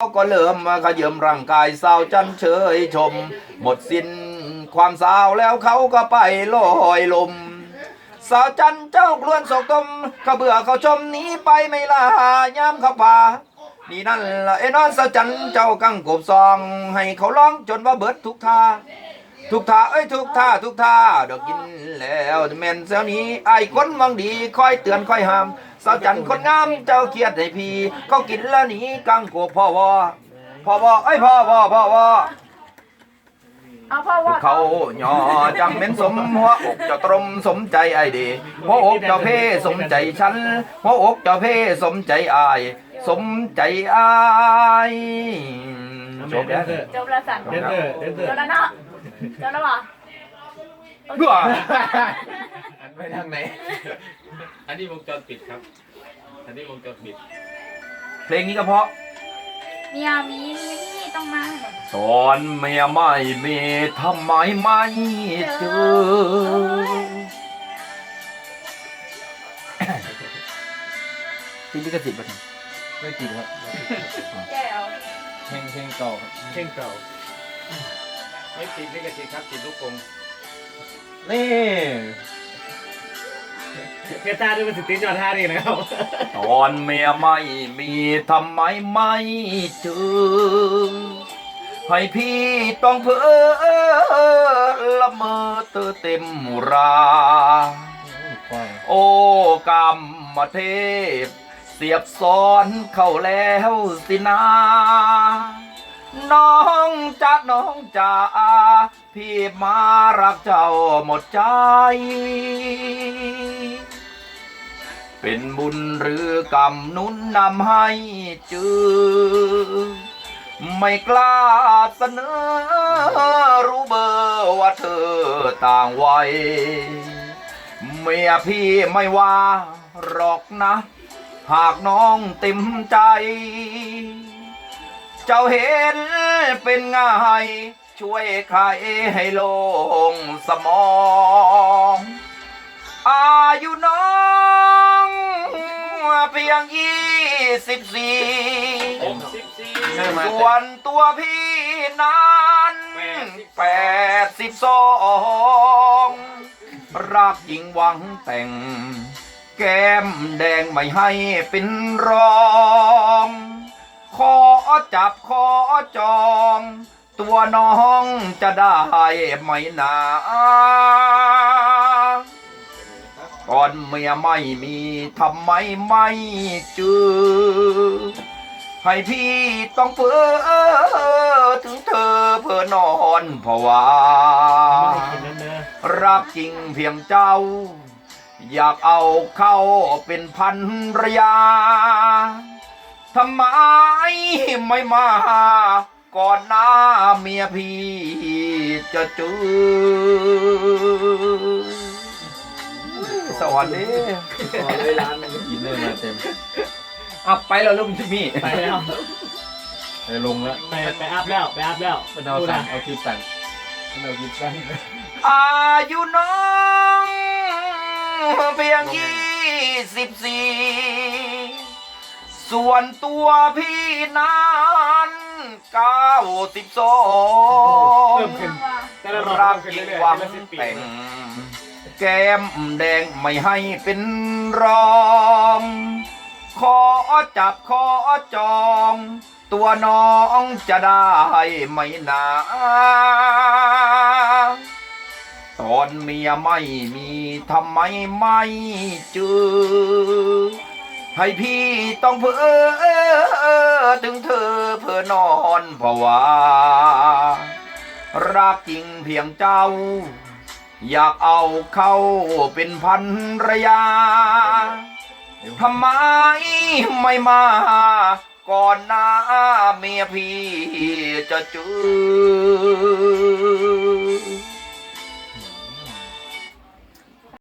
เขาก็เริ่มมาขยืมร่างกายสาวจันเฉยชม หมดสิ้นความสาวแล้วเขาก็ไปลอยลม สาวจันเจ้ากลวนศกตมเขาเบื่อเขาชมหนี้ไปไม่ลายามเขาป่านี่นั่นละไอ้นอนสาวจันเจ้ากังกบซอง ให้เขาร้องจนว่าเบิดทุกท่าทุกท่าเอ้ยทุกท่าทุกท่าดอกกินแล้วแม่นเซลนี้ไอ้คนวังดีคอยเตือนคอยห้ามาวจันคนงามเจ้าเครียดให้พี่เขากินแล้วหนีกังโกบพ่อวอพ่อวอเอ้ยพ่อวอพ่อวอเอาพ่อว่าเขาหย่อจังเป็นสมหัวอกเจ้าตรมสมใจไอ้ดีหัวอกเจ้าเพ่สมใจฉันหัวอกเจ้าเพ่สมใจอาย สมใจอายจบแล้วจบแล้วสั่นเดนเตอร์เดนเตอจร์บแล้วเนาะจบแล้วเหรอ เบื่ออันไปทางไหน อันนี้วงจรปิดครับ อันนี้วงจรปิด เพลงนี้ก็เพราะเมียมีมีพี่ต้องมาสอนเมียไม่มีทำไมไม่เจอติดลิขสิทธิ์ป่ะเนี่ยไม่ติดครับแก้วเพลงเพลงเก่าครับเพลงเก่าไม่ติดลิขสิทธิ์ครับติดลูกกงนี่ เพียตาด้วยมันติติดยอดท่าดีนะครับตอนเมียไม่มีทำไมไม่เจอให้พี่ต้องเพ้อละเมอเตอเต็มรา โอ้กรรมเทพ เสียบซ้อนเข้าแล้วสินา น้องจะน้องจะพี่มารักเจ้าหมดใจ เป็นบุญหรือกรรมนุนนำให้จือไม่กล้าเสนอรู้เบอร์ว่าเธอต่างวัยเมียพี่ไม่ว่าหรอกนะ หากน้องเต็มใจ เจ้าเห็นเป็นไงช่วยใครให้โลงสมอง อายุน้อง พียงยี่สิบสี่ส่วนตัวพี่นั้นแปดสิบสองรักจริงหวังแต่ง แก้มแดงไม่ให้เป็นรอง ขอจับขอจอง ตัวน้องจะได้ไหมนา ก่อนเมียไม่มีทำไมไม่เจอ ให้พี่ต้องเพ้อถึงเธอเพื่อนอนเพราะว่าไม่ได้กินนั่นเนอะรักจริงเพียงเจ้า อยากเอาเข้าเป็นพันรยาทำไมไม่มาก่อนหน้าเมียพี่จะเจอ สวัสดีเลยร้านกินเลยมาเต็มอะไปแล้วลุงจิมมี่ไปแล้วไปลงแล้วไปไปอัพแล้วไปอัพแล้วมันเอาสั่งเอาคลิปสั่งมันเอาคลิปสั่งอายุน้องเพียงยี่สิบสี่ส่วนตัวพี่นั้นเก้าสิบสองเริ่มขึ้นแต่ละรรัอบกขึ้นจริงเรื่อยหวังๆละสิบปีแต่ง แก้มแดงไม่ให้เป็นรอง ขอจับขอจอง ตัวน้องจะได้ไหมนาตอนเมียไม่มีทำไมไม่เจอ ให้พี่ต้องเพ้อถึงเธอเพื่อนอนเพราวารักจริงเพียงเจ้า อยากเอาเข้าเป็นพันรยา ทำไมไม่มา ก่อนหน้าเมียพี่จะเจอ